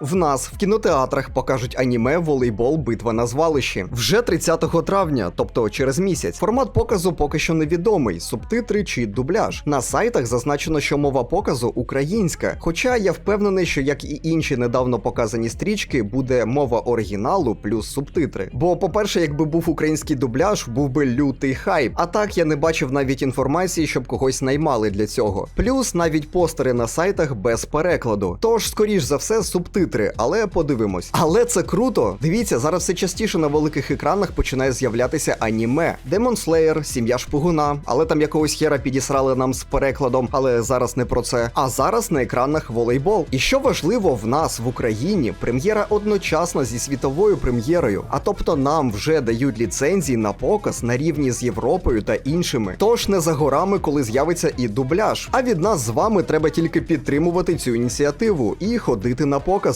В нас в кінотеатрах покажуть аніме Волейбол Битва на звалищі вже 30 травня, тобто через місяць. Формат показу поки що невідомий, субтитри чи дубляж. На сайтах зазначено, що мова показу українська. Хоча я впевнений, що як і інші недавно показані стрічки, буде мова оригіналу плюс субтитри. Бо, по-перше, якби був український дубляж, був би лютий хайп. А так я не бачив навіть інформації, щоб когось наймали для цього. Плюс навіть постери на сайтах без перекладу. Тож, скоріш за все, субтитри, але подивимось. Але це круто. Дивіться, зараз все частіше на великих екранах починає з'являтися аніме. Demon Slayer, сім'я шпигуна, але там якогось хера підісрали нам з перекладом, але зараз не про це. А зараз на екранах волейбол. І що важливо, в нас в Україні прем'єра одночасна зі світовою прем'єрою. А тобто нам вже дають ліцензії на показ на рівні з Європою та іншими. Тож не за горами, коли з'явиться і дубляж. А від нас з вами треба тільки підтримувати цю ініціативу і ходити на покази.